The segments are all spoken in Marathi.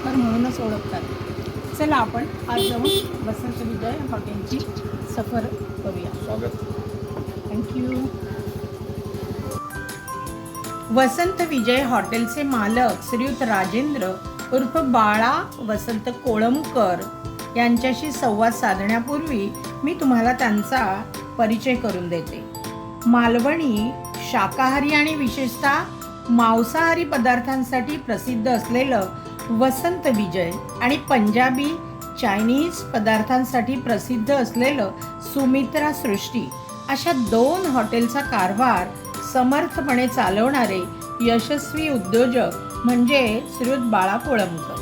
कोळंबकर म्हणूनच ओळखतात. चला आपण आज जाऊन वसंत विजय हॉटेलची सफर करूया. स्वागत. थँक्यू वसंत विजय हॉटेलचे मालक श्रीयुत राजेंद्र उर्फ बाळा वसंत कोळंबकर यांच्याशी संवाद साधण्यापूर्वी मी तुम्हाला त्यांचा परिचय करून देते. मालवणी शाकाहारी आणि विशेषतः मांसाहारी पदार्थांसाठी प्रसिद्ध असलेलं वसंत विजय आणि पंजाबी चायनीज पदार्थांसाठी प्रसिद्ध असलेलं सुमित्रा सृष्टी अशा दोन हॉटेलचा कारभार समर्थपणे चालवणारे यशस्वी उद्योजक म्हणजे श्रीयुत बाळा कोळंबकर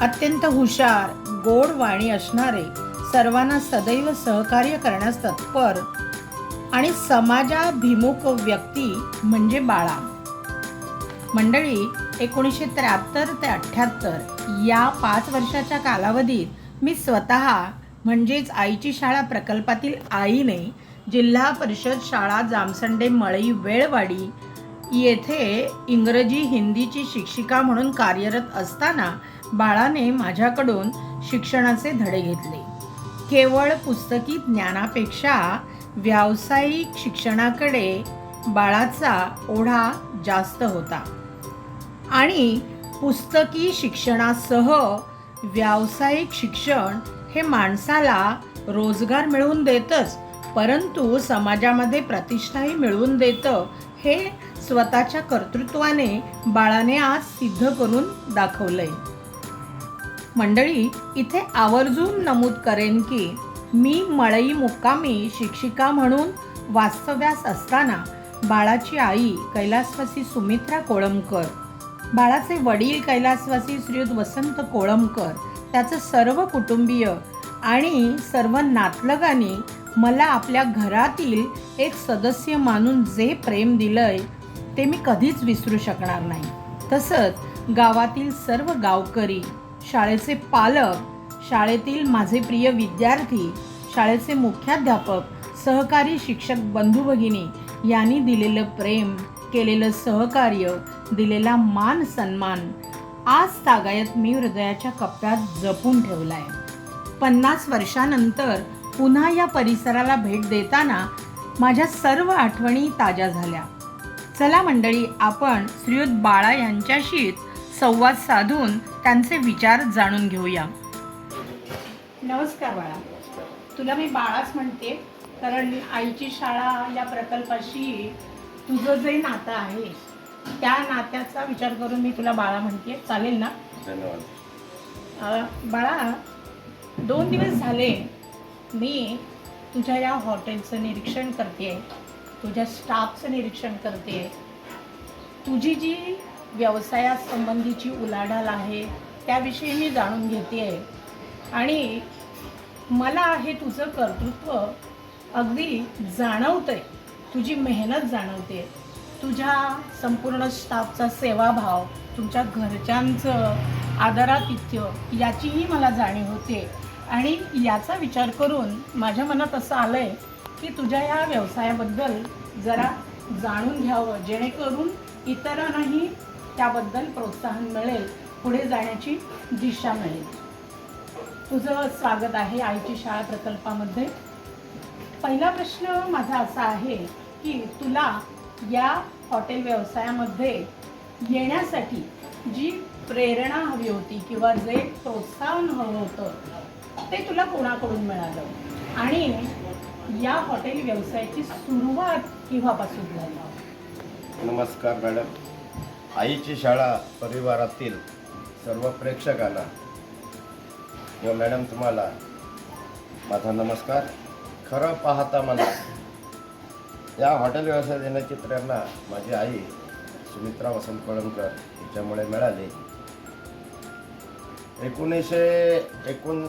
अत्यंत हुशार गोड वाणी असणारे सर्वांना सदैव सहकार्य करण्यास तत्पर आणि समाजाभिमुख व्यक्ती म्हणजे बाळा. मंडळी एकोणीसशे त्र्याहत्तर ते अठ्ठ्याहत्तर. या पाच वर्षाच्या कालावधीत मी स्वतः म्हणजेच आईची शाळा प्रकल्पातील आईने जिल्हा परिषद शाळा जामसंडे मळई वेळवाडी येथे इंग्रजी हिंदीची शिक्षिका म्हणून कार्यरत असताना बाळाने माझ्याकडून शिक्षणाचे धडे घेतले. केवळ पुस्तकी ज्ञानापेक्षा व्यावसायिक शिक्षणाकडे बाळाचा ओढा जास्त होता. आणि पुस्तकी शिक्षणासह व्यावसायिक शिक्षण हे माणसाला रोजगार मिळवून देतच परंतु समाजामध्ये प्रतिष्ठाही मिळवून देतं हे स्वतःच्या कर्तृत्वाने बाळाने आज सिद्ध करून दाखवलंय. मंडळी इथे आवर्जून नमूद करेन की मी मळई मुक्कामी शिक्षिका म्हणून वास्तव्यास असताना बाळाची आई कैलासवासी सुमित्रा कोळंबकर बाळाचे वडील कैलासवासी श्रीयुत वसंत कोळंबकर त्याचं सर्व कुटुंबीय आणि सर्व नातलगांनी मला आपल्या घरातील एक सदस्य मानून जे प्रेम दिलंय ते मी कधीच विसरू शकणार नाही. तसंच गावातील सर्व गावकरी शाळेचे पालक शाळेतील माझे प्रिय विद्यार्थी शाळेचे मुख्याध्यापक सहकारी शिक्षक बंधू भगिनी यांनी दिलेलं प्रेम केलेलं सहकार्य दिलेला मान सन्मान आज तागायत मी हृदयाच्या कप्प्यात जपून ठेवलाय. पन्नास वर्षानंतर पुन्हा या परिसराला भेट देताना माझ्या सर्व आठवणी ताज्या झाल्या. चला मंडळी आपण श्रीयुत बाळा यांच्याशीच संवाद साधून त्यांचे विचार जाणून घेऊया. नमस्कार बाळा. तुला मी बाळाच म्हणते कारण आईची शाळा या प्रकल्पाशी तुझं जे नातं आहे त्या नात्याचा विचार करून मी तुला बाळा म्हणते. चालेल ना? धन्यवाद. अ, बाळा दोन दिवस झाले मी तुझ्या या हॉटेलचं निरीक्षण करते. तुझ्या स्टाफचं निरीक्षण करते. तुझी जी व्यवसायासंबंधीची उलाढाल आहे त्याविषयी मी जाणून घेते. आणि मला हे तुझं कर्तृत्व अगदी जाणवतंय. तुझी मेहनत जाणवते. तुझ्या संपूर्ण स्टाफचा सेवाभाव तुमच्या घरच्यांचं आदरातिथ्य याचीही मला जाणीव होते. आणि याचा विचार करून माझ्या मनात असं आलं आहे की तुझ्या या व्यवसायाबद्दल जरा जाणून घ्यावं जेणेकरून इतरांनाही त्याबद्दल प्रोत्साहन मिळेल पुढे जाण्याची दिशा मिळेल. तुझं स्वागत आहे आईची शाळा प्रकल्पामध्ये. पहिला प्रश्न माझा असा आहे की तुला या हॉटेल व्यवसायामध्ये येण्यासाठी जी प्रेरणा हवी होती किंवा जे प्रोत्साहन हवं होतं ते तुला कोणाकडून मिळालं? आणि या हॉटेल व्यवसायाची सुरुवात केव्हापासून झाली? नमस्कार मॅडम. आईची शाळा परिवारातील सर्व प्रेक्षकांना. किंवा मॅडम तुम्हाला माझा नमस्कार. खरं पाहता मला या हॉटेल व्यवसाय देण्याची प्रेरणा माझी आई सुमित्रा वसंत कळमकर हिच्यामुळे मिळाली. एकोणीसशे एकोण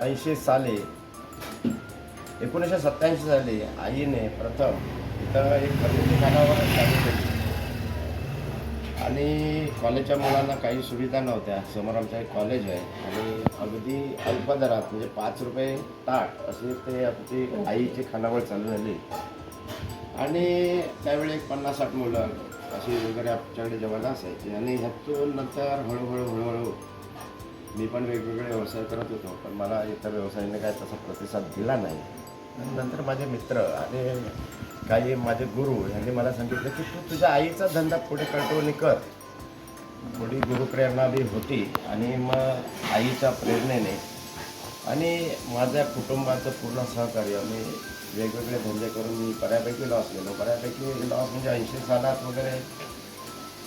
ऐंशी साली एकोणीसशे सत्त्याऐंशी साली आईने प्रथम इथं एक खरेदीखानावर चालू केली. आणि कॉलेजच्या मुलांना काही सुविधा नव्हत्या. समोर आमचं एक कॉलेज आहे. आणि अगदी अल्प दरात म्हणजे पाच रुपये ताट असे ते आमची आईची खानावळ चालू झाली. आणि त्यावेळी एक पन्नास साठ मुलं अशी वगैरे आमच्याकडे जेवायला असायची. आणि ह्यातून नंतर हळूहळू हळूहळू मी पण वेगवेगळे व्यवसाय करत होतो. पण मला इतर व्यवसायाने काय तसा प्रतिसाद दिला नाही. नंतर माझे मित्र आणि काही माझे गुरु यांनी मला सांगितलं की तू तुझ्या आईचा धंदा पुढे कंट्रोल कर. थोडी गुरुप्रेरणा बी होती आणि मग आईच्या प्रेरणेने आणि माझ्या कुटुंबाचं पूर्ण सहकार्य मी वेगवेगळे धंदे करून मी बऱ्यापैकी लॉस गेलो. बऱ्यापैकी लॉस म्हणजे ऐंशी सालात वगैरे.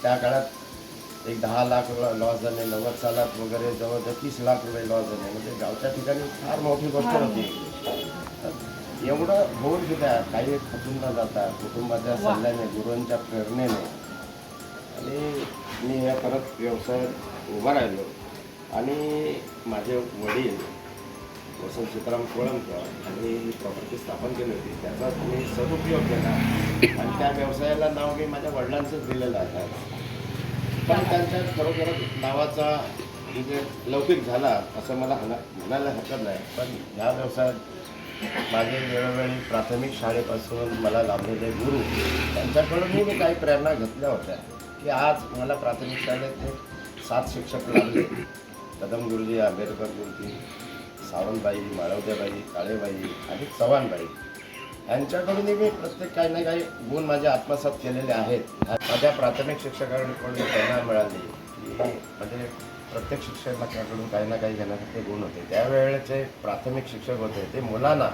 त्या काळात एक दहा लाख लॉस झाले नव्वद सालात वगैरे जवळजवळ तीस लाख रुपये लॉस झाले. म्हणजे गावच्या ठिकाणी फार मोठी गोष्ट होती. एवढं होऊन सुद्धा काही खचून न जाता कुटुंबाच्या. सल्ल्याने गुरूंच्या प्रेरणेने. आणि मी या परत व्यवसायात उभा राहिलो. आणि माझे वडील वसंत सीताराम कोळंबकर आणि प्रॉपर्टी स्थापन केली होती त्याचा मी सदुपयोग केला आणि त्या व्यवसायाला नाव मी माझ्या वडिलांचंच दिलेलं आहे पण त्यांच्या खरोखर नावाचा म्हणजे लौकिक झाला असं मला हना म्हणायला हरकत नाही पण ह्या व्यवसायात माझे वेळोवेळी प्राथमिक शाळेपासून मला लाभलेले गुरु त्यांच्याकडूनही मी काही प्रेरणा घेतल्या होत्या की आज मला प्राथमिक शाळेत सात शिक्षक लाभले कदम गुरुजी आंबेडकर गुरुजी सावंतबाई माळवदेबाई काळेबाई आणि चव्हाणबाई. यांच्याकडूनही मी प्रत्येक काही ना काही गुण माझे आत्मसात केलेले आहेत. माझ्या प्राथमिक शिक्षकांकडून प्रेरणा मिळाली म्हणजे प्रत्येक शिक्षकाकडून काही ना काही घेण्यासारखे गुण होते. त्यावेळेचे प्राथमिक शिक्षक होते ते मुलांना.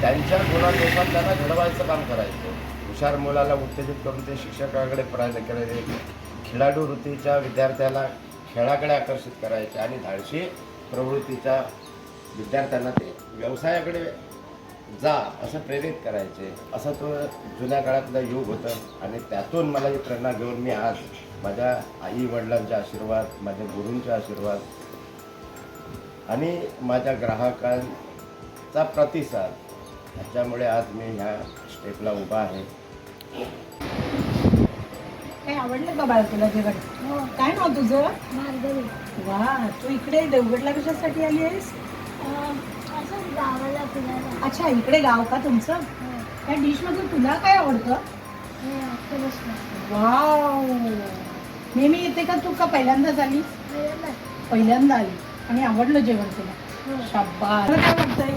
त्यांच्या गुणानुसार त्यांना घडवायचं काम करायचं. हुशार मुलाला उत्तेजित करून ते शिक्षकाकडे प्रयत्न करायचे. खेळाडू वृत्तीच्या विद्यार्थ्याला खेळाकडे आकर्षित करायचे आणि धाडशी प्रवृत्तीच्या विद्यार्थ्यांना ते व्यवसायाकडे जा असं प्रेरित करायचे. असं तो जुन्या काळातलं योग होतं आणि त्यातून मला ही प्रेरणा घेऊन मी आज माझ्या आई वडिलांचे आशीर्वाद माझ्या गुरूंचे आशीर्वाद आणि माझ्या ग्राहकांचा प्रतिसाद ह्याच्यामुळे आज मी ह्या स्टेपला उभा आहे. काय आवडलं का बाळा तुला जेवण? हो. काय नाव तुझं? वा तू इकडे देवगडला कशासाठी आली आहेस? असं गावाला फिरायला. अच्छा इकडे गाव का तुमचं? हो. या डिशमध्ये तुला काय आवडतं? नाही. वाव. नेहमी येते का तू का पहिल्यांदाच आली? पहिल्यांदा आली. आणि आवडलं जेवण तुला?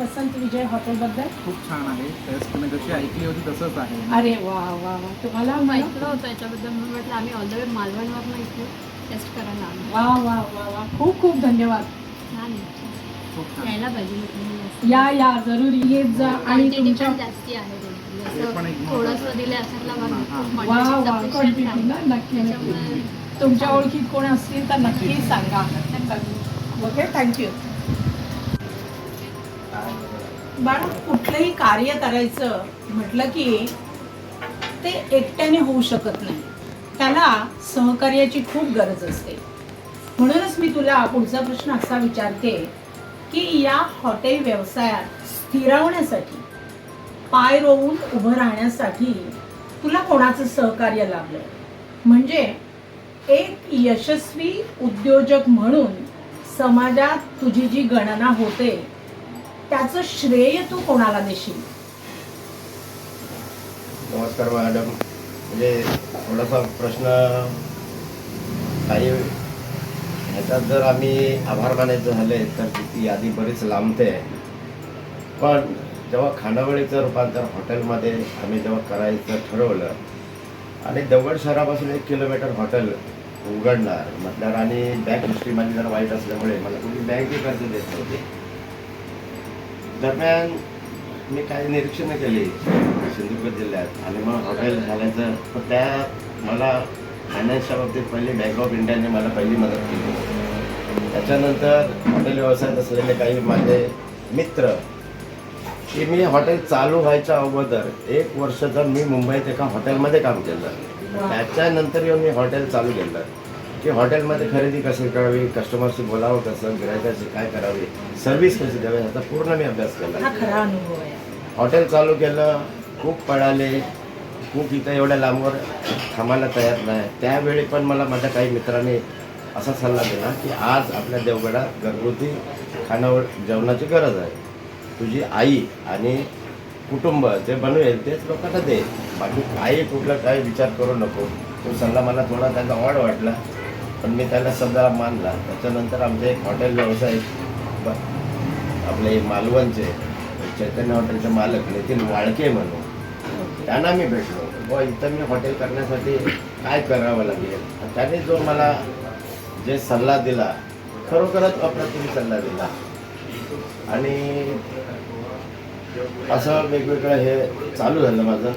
वसंत विजय हॉटेल बद्दल खूप छान आहे. टेस्ट तुम्ही जशी ऐकली होती तसंच आहे. अरे वा वा वा. तुम्हाला ऐकलं होतं याच्याबद्दल म्हटलं आम्ही ऑल द वे इथे टेस्ट करायला आलो. वा वा वा वा. खूप खूप धन्यवाद. छान यायला पाहिजे. या या जरूर येत जा. आणि तुमच्या जास्ती आहे थोडंसं आहे. दिलं असायला. वा वा. क्वांटिटी ना नक्की तुमच्या ओळखीत कोण असतील तर नक्की सांगा. ओके थँक्यू बाळा कुठलंही कार्य करायचं म्हटलं की ते एकट्याने होऊ शकत नाही. त्याला सहकार्याची खूप गरज असते. म्हणूनच मी तुला पुढचा प्रश्न असा विचारते की या हॉटेल व्यवसायात स्थिरावण्यासाठी पाय रोवून उभं राहण्यासाठी तुला कोणाचं सहकार्य लाभलं? म्हणजे एक यशस्वी उद्योजक म्हणून समाजात तुझी जी गणना होते त्याचं श्रेय तू कोणाला देशील? नमस्कार मॅडम. म्हणजे थोडासा प्रश्न काही ह्याच्यात जर आम्ही आभार मानायचं झाले तर ती यादी बरीच लांबते. पण जेव्हा खानावळीचं रूपांतर हॉटेलमध्ये आम्ही जेव्हा करायचं ठरवलं आणि दगड शहरापासून एक किलोमीटर हॉटेल उघडणार म्हटल्यावर आणि बँक हिस्ट्री माझी जर वाईट असल्यामुळे मला कुठली बँकही कर्ज देत नव्हती दरम्यान मी काही निरीक्षणं केली सिंधुदुर्ग जिल्ह्यात आणि मग हॉटेल घालायचं तर त्यात मला फायनान्सच्या बाबतीत पहिली बँक ऑफ इंडियाने मला पहिली मदत केली. त्याच्यानंतर हॉटेल व्यवसायात असलेले काही माझे मित्र की मी हॉटेल चालू व्हायच्या अगोदर एक वर्ष तर मी मुंबईत एका हॉटेलमध्ये काम केलं त्याच्यानंतर येऊन मी हॉटेल चालू केलं. की हॉटेलमध्ये खरेदी कशी करावी कस्टमरशी बोलावं कसं गिरायकाशी काय करावी सर्व्हिस कशी द्यावी ह्याचा पूर्ण मी अभ्यास केला. हा खरा अनुभव आहे. हॉटेल चालू केलं खूप पळाले खूप इथं एवढ्या लांबवर थांबायला तयार नाही. त्यावेळी पण मला माझ्या काही मित्रांनी असा सल्ला दिला की आज आपल्या देवगडात घरगुती खाण्यावर जेवणाची गरज आहे. तुझी आई आणि कुटुंब जे बनवेल तेच लोकांना दे. बाकी काही कुठला काही विचार करू नको. तो सल्ला मला थोडा त्याचा वाढ वाटला. पण मी त्याला सध्या मानला. त्याच्यानंतर आमचे एक हॉटेल व्यवसाय ब- आपले मालवणचे चैतन्य हॉटेलचे मालक नितीन वाळके म्हणून त्यांना मी भेटलो. व इथं मी हॉटेल करण्यासाठी काय करावं लागेल? आणि त्याने जो मला जे सल्ला दिला खरोखरच अप्रतिम सल्ला दिला. आणि असं वेगवेगळं हे चालू झालं माझं.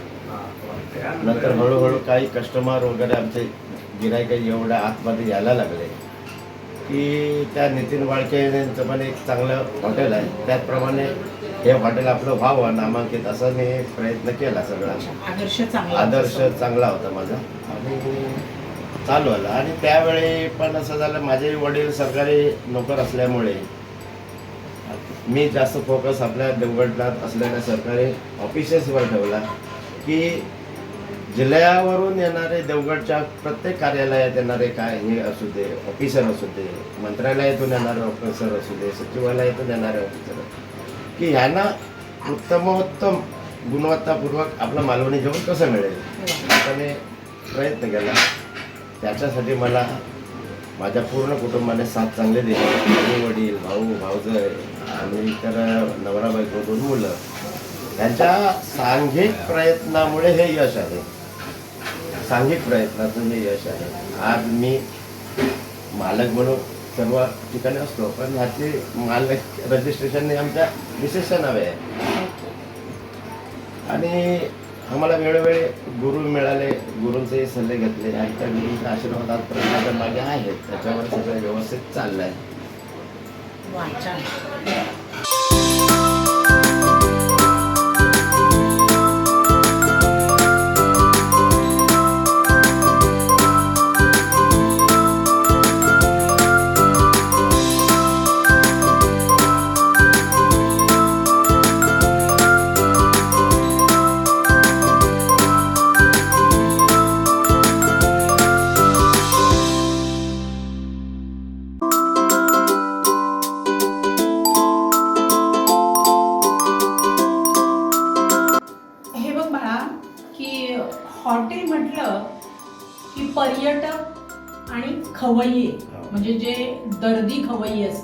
नंतर हळूहळू काही कस्टमर वगैरे आमचे गिरायक एवढ्या आतमध्ये यायला लागले की त्या नितीन वाळके यांचं पण एक चांगलं हॉटेल आहे. त्याचप्रमाणे हे हॉटेल आपलं व्हावं नामांकित असं मी प्रयत्न केला सगळा. आदर्श चांगला आदर्श चांगला होता माझा. आणि चालू आला. आणि त्यावेळी पण असं झालं माझे वडील सरकारी नोकर असल्यामुळे मी जास्त फोकस आपल्या देवगडात असलेल्या सरकारी ऑफिसेसवर ठेवला की जिल्ह्यावरून येणारे देवगडच्या प्रत्येक कार्यालयात येणारे काय हे असू दे ऑफिसर असू दे मंत्रालयातून येणारे ऑफिसर असू दे सचिवालयातून येणारे ऑफिसर की ह्यांना उत्तमोत्तम गुणवत्तापूर्वक आपलं मालवणी जेवण कसं मिळेल? त्याने मी प्रयत्न केला. त्याच्यासाठी मला माझ्या पूर्ण कुटुंबाने साथ चांगले दिले. आई वडील भाऊ भाऊजय आणि इतर नवरा बायको दोन मुलं. यांच्या सांघिक प्रयत्नामुळे हे यश आहे सांघिक प्रयत्नाचं जे यश आहे. आज मी मालक म्हणून सर्व ठिकाणी असतो पण ह्याची मालक रजिस्ट्रेशन आमच्या विशेष नावे आहे आणि आम्हाला वेळोवेळी गुरु मिळाले गुरूंचे सल्ले घेतले आणि त्या गुरूंच्या आशीर्वादात आजपर्यंत माझ्या मागे आहेत त्याच्यावर सगळं व्यवस्थित चाललं आहे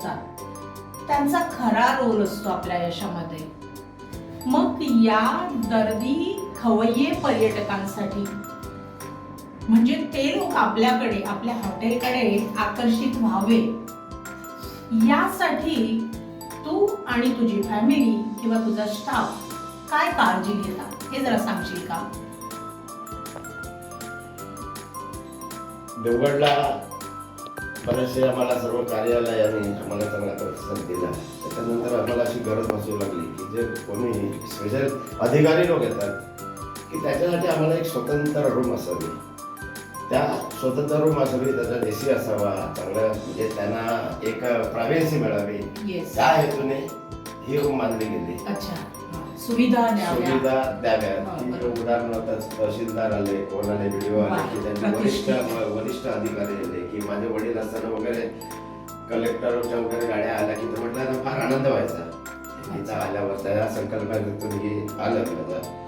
असतात त्यांचा खरा रोल असतो आपल्या यशामध्ये. मग या दर्दी खवय्ये पर्यटकांसाठी. म्हणजे ते लोक आपल्याकडे आपल्या हॉटेलकडे आकर्षित व्हावे. यासाठी तू आणि तुझी फॅमिली किंवा तुझा स्टाफ काय काळजी घेता? हे जरा सांगशील का? देवगडला बरेचसे आम्हाला सर्व कार्यालयाने आम्हाला चांगला प्रतिसाद दिला. त्याच्यानंतर आम्हाला अशी गरज भासू लागली की जे कोणी स्पेशल अधिकारी लोक येतात की त्याच्यासाठी आम्हाला एक स्वतंत्र रूम असावी. त्या स्वतंत्र रूम असावी त्याच्यात ए सी असावा चांगलं म्हणजे त्यांना एक प्रायव्हसी मिळावी. त्या हेतूने ही रूम बांधली गेली. अच्छा. सुविधा द्याव्या सुविधा द्याव्या. उदाहरणार्थ तहसीलदार आले कोण आले व्हिडिओ आले की त्यांचे वरिष्ठ. वरिष्ठ अधिकारी आले. की माझे वडील असताना वगैरे कलेक्टरच्या वगैरे गाड्या आल्या की तर म्हटलं फार आनंद व्हायचा. इथं आल्यावर त्या संकल्पनेतून तुम्ही आलं माझा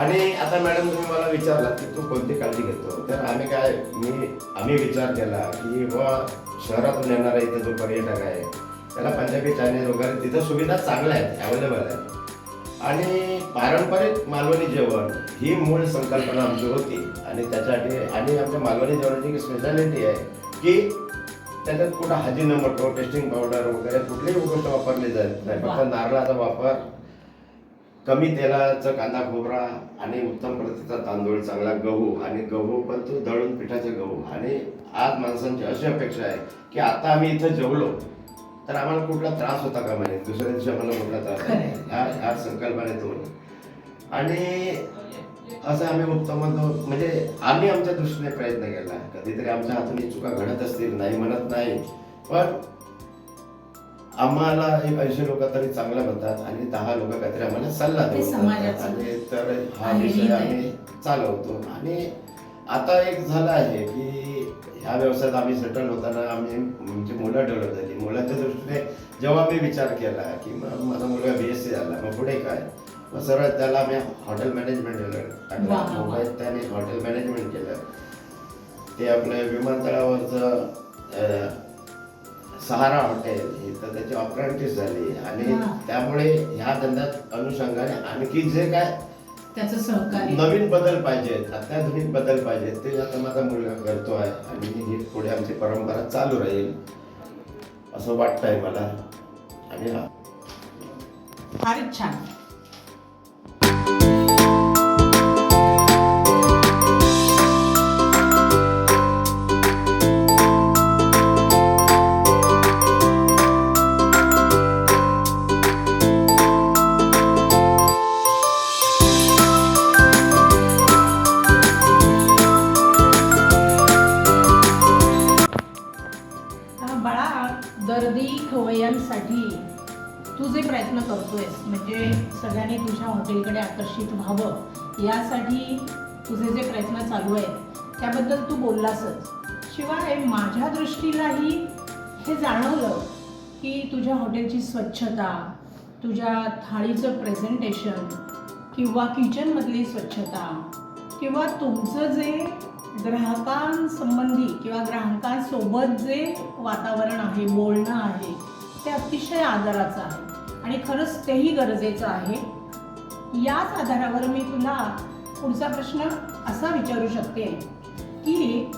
आणि आता मॅडम तुम्ही मला विचारला की तू कोणती काळजी घेतो? तर आम्ही काय मी आम्ही विचार केला की बुवा शहरातून येणारा इथे जो पर्यटक आहे त्याला पंजाबी चायनीज वगैरे तिथं सुविधा चांगल्या आहेत अवेलेबल आहेत. आणि पारंपरिक मालवणी जेवण ही मूळ संकल्पना आमची होती. आणि त्याच्यासाठी आणि आमच्या मालवणी जेवणाची एक स्पेशालिटी आहे की त्याच्यात कुठं हाजी नमटो टेस्टिंग पावडर वगैरे कुठलीही गोष्ट वापरली जात नाही. फक्त नारळाचा वापर कमी तेलाचा कांदा खोबरा आणि उत्तम प्रतीचा तांदूळ चांगला गहू आणि गहू पण तो दळून पिठाचा गहू. आणि आज माणसांची अशी अपेक्षा आहे की आता आम्ही इथं जेवलो तर आम्हाला कुठला त्रास होता का म्हणे? दुसऱ्या दिवशी आम्हाला कुठला त्रास नाही ह्या ह्या संकल्पनेतून आणि असं आम्ही उत्तम म्हणजे आम्ही आमच्या दृष्टीने प्रयत्न केला. कधीतरी आमच्या हातून ही चुका घडत असतील नाही म्हणत नाही. पण आम्हाला एक ऐंशी लोक तरी चांगलं म्हणतात आणि दहा लोक काहीतरी आम्हाला सल्ला ते. आणि तर हा विषय. आम्ही चालवतो. आणि आता एक झालं आहे की ह्या व्यवसायात आम्ही सेटल होताना आम्ही म्हणजे मुलं डेव्हलप झाली मुलांच्या दृष्टीने जेव्हा मी विचार केला की मग माझा मुलगा बी एस सी झाला मग पुढे काय? मग सरळ त्याला आम्ही हॉटेल मॅनेजमेंट वा. मुंबईत त्याने हॉटेल मॅनेजमेंट केलं. ते आपलं विमानतळावरचं सहारा हॉटेल हे तर त्याची अप्रेंटिस झाली. आणि. त्यामुळे ह्या धंद्यात अनुषंगाने आणखी जे काय त्याचं सहकार्य. नवीन बदल पाहिजेत अत्याधुनिक बदल पाहिजेत ते आता माझा मुलगा करतो आहे. आणि ही पुढे आमची परंपरा चालू राहील असं वाटतंय मला. आणि हा. फारच छान. तुझे जे प्रयत्न चालू आहेत त्याबद्दल तू बोललासच. शिवाय माझ्या दृष्टीलाही हे जाणवलं की तुझ्या हॉटेलची स्वच्छता तुझ्या थाळीचं प्रेझेंटेशन किंवा किचनमधली स्वच्छता किंवा तुमचं जे ग्राहकांसंबंधी किंवा ग्राहकांसोबत जे वातावरण आहे बोलणं आहे ते अतिशय आदराचं आहे. आणि खरंच तेही गरजेचं आहे. याच आधारावर मी तुला पुढचा प्रश्न असा विचारू शकते की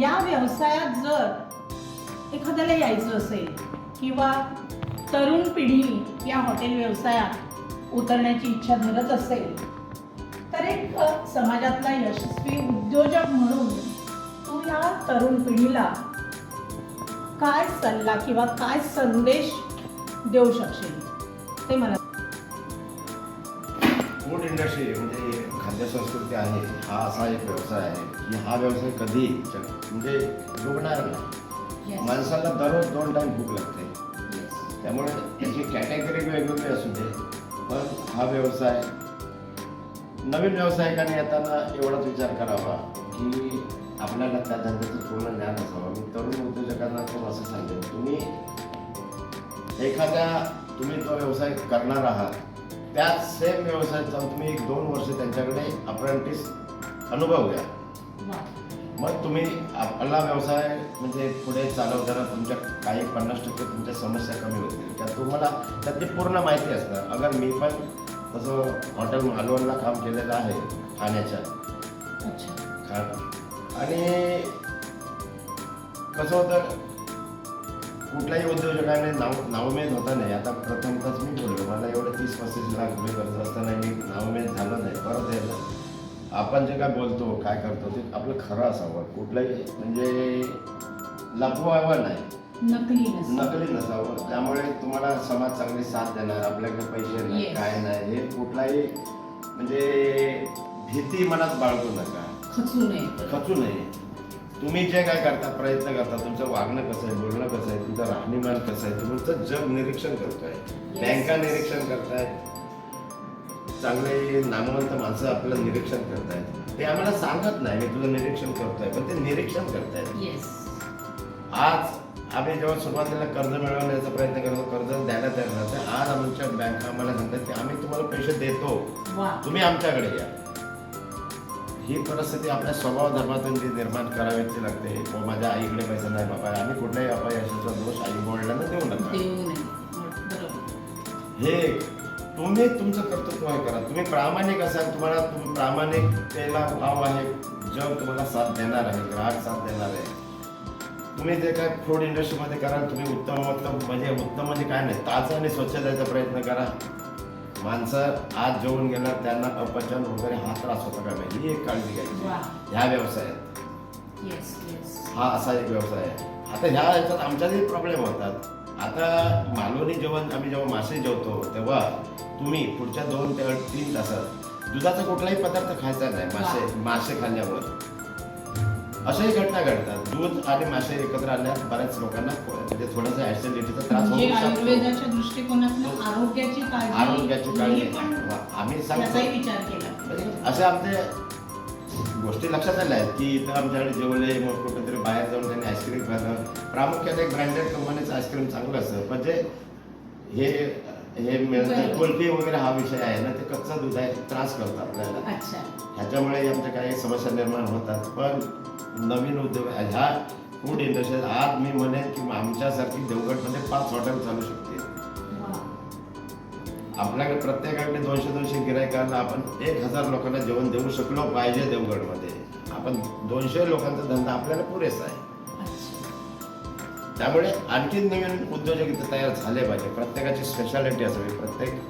या व्यवसायात जर एखाद्याला यायचं असेल किंवा तरुण पिढी या हॉटेल व्यवसायात उतरण्याची इच्छा धरत असेल तर एक समाजातला यशस्वी उद्योजक म्हणून तू या तरुण पिढीला काय सल्ला किंवा काय संदेश देऊ शकशील? ते मला फूड इंडस्ट्री म्हणजे खाद्यसंस्कृती आहे हा असा एक व्यवसाय आहे की हा व्यवसाय कधी म्हणजे डुबणार नाही. माणसाला दररोज दोन टाइम भूक लागते. त्यामुळे त्याची कॅटेगरी वेगवेगळी असू दे पण हा व्यवसाय नवीन व्यावसायिकाने येताना एवढाच विचार करावा की आपल्याला त्या धंद्याचं पूर्ण ज्ञान असावं. मी तरुण उद्योजकांना पण असं सांगेन तुम्ही एखाद्या तुम्ही तो व्यवसाय करणार आहात त्याच सेम व्यवसायात जाऊन तुम्ही एक दोन वर्ष त्यांच्याकडे अप्रेंटिस अनुभव घ्या. मग तुम्ही आपला व्यवसाय म्हणजे पुढे चालवताना तुमच्या काही पन्नास टक्के तुमच्या समस्या कमी होतील. त्या तुम्हाला त्यातली पूर्ण माहिती असणार. अगर मी पण तसं हॉटेल मालवणला काम केलेलं आहे ठाण्याच्या अच्छा. खा आणि कसं होतं कुठल्याही उद्योजकाने नाव नावमेद होता नाही. आता प्रथमतच मी बोललो मला एवढं तीस पस्तीस लाख रुपये कर्ज असताना मी नावमेद झालं नाही परत यायला. आपण जे काय बोलतो काय करतो ते आपलं खरं असावं. कुठलंही म्हणजे लपवावं नाही. नकली. नकली नसावं. त्यामुळे तुम्हाला समाज चांगली साथ देणार आपल्याकडे पैसे नाही. काय नाही हे कुठलाही म्हणजे भीती मनात बाळगू नका. खचू नये. खचू नये. तुम्ही जे काय करता प्रयत्न करता तुमचं वागणं कसं आहे बोलणं कसं आहे तुमचं राहणीमान कसं आहे तुमचं जग निरीक्षण करतोय. बँका निरीक्षण करताय. चांगले नामवंत माणसं आपलं निरीक्षण करतायत. ते आम्हाला सांगत नाही मी तुझं निरीक्षण करतोय पण ते निरीक्षण करतायत. आज आम्ही जेव्हा सुरुवातीला कर्ज मिळवण्याचा प्रयत्न करतो कर्ज द्यायला तयार नव्हते आज आमच्या बँक आम्हाला सांगतात की आम्ही तुम्हाला पैसे देतो. तुम्ही आमच्याकडे या. ही परिस्थिती आपल्या स्वभाव धर्मातून जी निर्माण करावीची लागते व माझ्या आईकडे पैसा नाही बाबा आम्ही कुठल्याही अपयशाचा दोष आई वडिलांना देऊ नका. हे तुम्ही तुमचं कर्तृत्व हे करा. तुम्ही प्रामाणिक असाल तुम्हाला तुम्ही प्रामाणिकतेला भाव आहे. जग तुम्हाला साथ देणार आहे ग्राहक साथ देणार आहे. तुम्ही जे काय फूड इंडस्ट्रीमध्ये कराल तुम्ही उत्तम उत्तम म्हणजे उत्तम म्हणजे काय नाही ताजं आणि स्वच्छ द्यायचा प्रयत्न करा. माणसं आज जेवून गेल्यावर त्यांना अपचन वगैरे हा त्रास होता का नाही? ही एक काळजी घ्यायची. ह्या व्यवसायात. येस येस हा असा एक व्यवसाय आहे. आता ह्या ह्याच्यात आमच्यातही प्रॉब्लेम होतात. आता मालवणी जेवण आम्ही जेव्हा मासे जेवतो तेव्हा तुम्ही पुढच्या दोन ते तीन तासात दुधाचा कुठलाही पदार्थ खायचा नाही मासे मासे खाल्ल्यावर. अशाही घटना घडतात. दूध आणि मासे एकत्र आल्यास बऱ्याच लोकांना म्हणजे थोडासा ऍसिडिटीचा त्रास म्हणजे होऊ शकतो. आयुर्वेदाच्या दृष्टिकोनातून आरोग्याची काळजी आरोग्याची काळजी. ही पण आम्ही सांगतो. याचाही विचार केला. म्हणजे असे आमचे गोष्टी लक्षात आल्या आहेत की इथं आमच्याकडे जेवले मग कुठेतरी बाहेर जाऊन त्यांनी आईस्क्रीम खाल्लं. प्रामुख्याने ब्रँडेड कंपनीचं आईस्क्रीम चांगलं असतं. पण जे हे हे मिळतं बरोबर. कुल्फी वगैरे हा विषय आहे ना ते कच्चं दूध आहे त्रास करतं आपल्याला. अच्छा. ह्याच्यामुळे आमच्या काही समस्या निर्माण होतात. पण नवीन उद्योग ह्या फूड इंडस्ट्रीत आज मी म्हणेन की आमच्यासारखी देवगडमध्ये पाच हॉटेल चालू शकतील. वा. आपल्याकडे प्रत्येकाकडे दोनशे दोनशे गिरायकांना आपण एक हजार लोकांना जेवण देऊ शकलो पाहिजे देवगडमध्ये. आपण दोनशे लोकांचा धंदा आपल्याला पुरेसा आहे. त्यामुळे आणखी नवीन उद्योजक इथे तयार झाले पाहिजे. प्रत्येकाची स्पेशालिटी असावी. प्रत्येक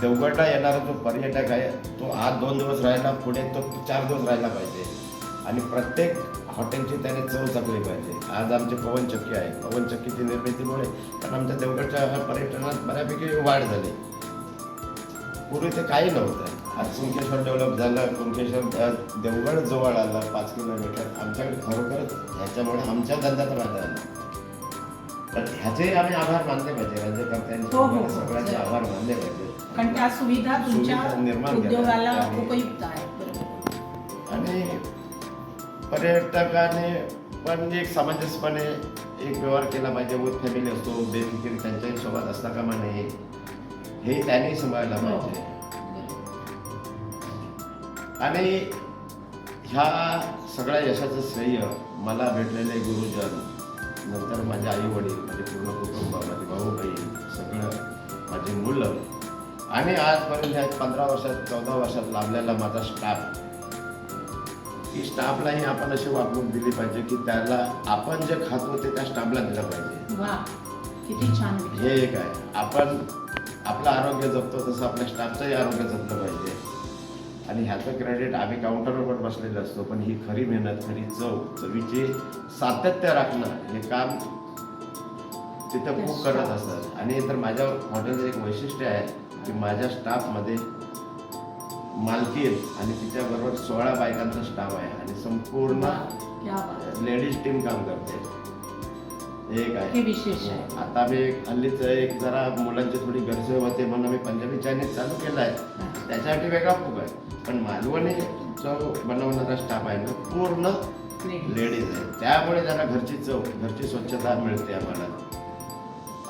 देवगडला येणारा जो पर्यटक आहे तो आज दोन दिवस राहायला पुढे तो चार दिवस राहायला पाहिजे. आणि प्रत्येक हॉटेलची त्याने चव चाकली पाहिजे. आज आमचे पवनचक्की आहे. पवनचक्कीची निर्मितीमुळे कारण आमच्या देवगडच्या पर्यटनात बऱ्यापैकी वाढ झाली. पूर्वी ते काही नव्हतं. आज कुंकेश्वर डेव्हलप झालं कुंकेश्वर देवगड जवळ आलं पाच किलोमीटर. आमच्याकडे खरोखरच ह्याच्यामुळे आमच्या धंद्यात वाटा आला. तर ह्याचे आम्ही आभार मानले पाहिजे. राज्यकर्त्यांचे हो, हो, हो. सगळ्यांचे आभार मानले पाहिजे. कारण त्या सुविधा निर्माण उपयुक्त आहेत. बरोबर. आणि पर्यटकाने पण एक सामंजस्यपणे एक व्यवहार केला पाहिजे. विथ फॅमिली असतो बेफिकीर त्यांच्याही सोबत असता कामा नये. हे त्यांनी सांभाळायला हो. पाहिजे. आणि ह्या सगळ्या यशाचं श्रेय मला भेटलेले गुरुजन नंतर माझे आई वडील माझे पूर्ण कुटुंब माझे भाऊ बहीण सगळं माझी मुलं. आणि आजपर्यंत ह्या पंधरा वर्षात चौदा वर्षात लाभलेला माझा स्टाफ की स्टाफलाही आपण अशी वागणूक दिली पाहिजे की त्याला आपण जे खातो ते त्या स्टाफला दिलं पाहिजे. वा किती छान. हे एक आहे. आपण आपलं आरोग्य जपतो तसं आपल्या स्टाफचंही आरोग्य जपलं पाहिजे. आणि ह्याचं क्रेडिट आम्ही काउंटरवर पण बसलेलो असतो पण ही खरी मेहनत खरी चव चवीची सातत्य राखणं हे काम तिथं खूप करत असतात. आणि तर माझ्या हॉटेलचं एक वैशिष्ट्य आहे की माझ्या स्टाफमध्ये मालकीन आणि तिच्याबरोबर सोळा बायकांचा स्टाफ आहे आणि संपूर्ण. लेडीज टीम काम करते. एक आहे. विशेष आहे. आता मी एक हल्लीच एक जरा मुलांची थोडी गरज होते म्हणून मी पंजाबी चायनीज चालू केला आहे. त्याच्यासाठी वेगळा फूक आहे. पण मालवणी जो बनवणारा स्टाफ आहे ना पूर्ण लेडीज आहे. त्यामुळे त्यांना घरची चव घरची स्वच्छता मिळते आम्हाला.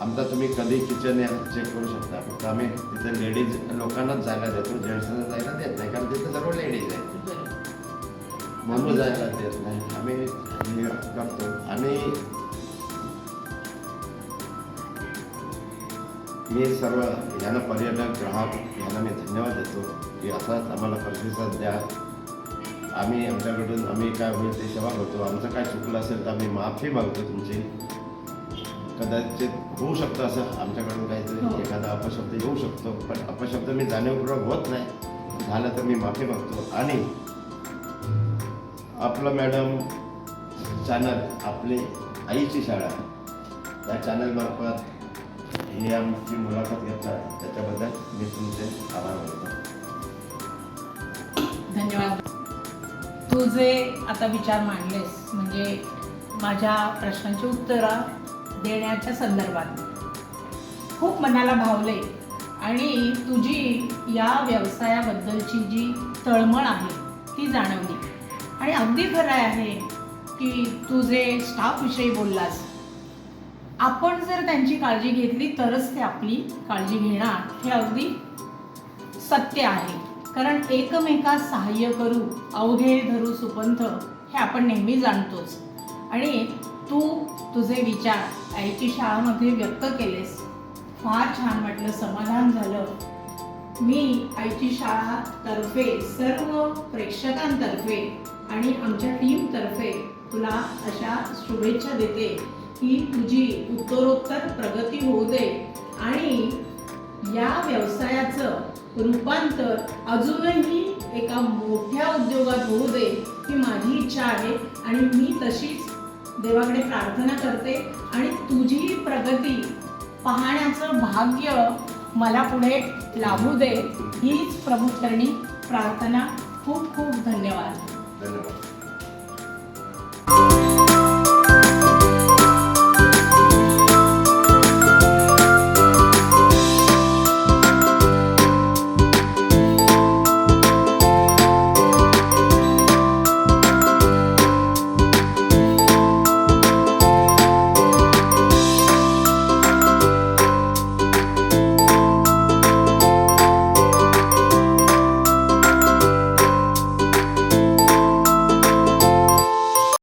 आमचा तुम्ही कधी किचन या चेक करू शकता. फक्त आम्ही तिथे लेडीज लोकांनाच जायला देतो. जेंट्सना जायला देत नाही. कारण तिथे सर्व लेडीज आहे म्हणून जायला देत नाही. आम्ही हे करतो. आणि मी सर्व यांना पर्यटक ग्राहक यांना मी धन्यवाद देतो की असाच आम्हाला प्रतिसाद द्या. आम्ही आमच्याकडून आम्ही काय होईल ते सेवा करतो आमचं काय चुकलं असेल तर आम्ही माफी मागतो तुमची. कदाचित होऊ शकतं असं आमच्याकडून हो. काहीतरी एखादा अपशब्द येऊ शकतो पण अपशब्द मी जाणीवपूर्वक होत नाही. झालं तर मी माफी मागतो. आणि आपलं मॅडम चॅनल आपली आईची शाळा या चॅनलमार्फत ही आमची मुलाखत घेतात. त्याच्याबद्दल मी तुमचे आभार मानतो. धन्यवाद. तू जे आता विचार मांडलेस म्हणजे माझ्या प्रश्नांची उत्तरं देण्याच्या संदर्भात. खूप मनाला भावले. आणि तुझी या व्यवसायाबद्दलची जी तळमळ आहे ती जाणवली. आणि अगदी खरं आहे की तू जे स्टाफविषयी बोललास आपण जर त्यांची काळजी घेतली तरच ते आपली काळजी घेणार हे अगदी सत्य आहे. कारण एकमेकास सहाय्य करू अवघे धरू सुपंथ हे आपण नेहमी जाणतोच. आणि तू तुझे विचार आईची शाळामध्ये व्यक्त केलेस. फार छान वाटलं समाधान झालं. मी आईची शाळा तर्फे सर्व प्रेक्षकांतर्फे आणि आमच्या टीमतर्फे तुला अशा शुभेच्छा देते की तुझी उत्तरोत्तर प्रगती होऊ दे आणि या व्यवसायाचं रूपांतर अजूनही एका मोठ्या उद्योगात होऊ दे ही माझी इच्छा आहे आणि मी तशीच देवाकडे प्रार्थना करते आणि तुझी प्रगती पाहण्याचं भाग्य मला पुढे लाभू दे. हीच प्रभूचरणी प्रार्थना. खूप खूप धन्यवाद. धन्यवाद.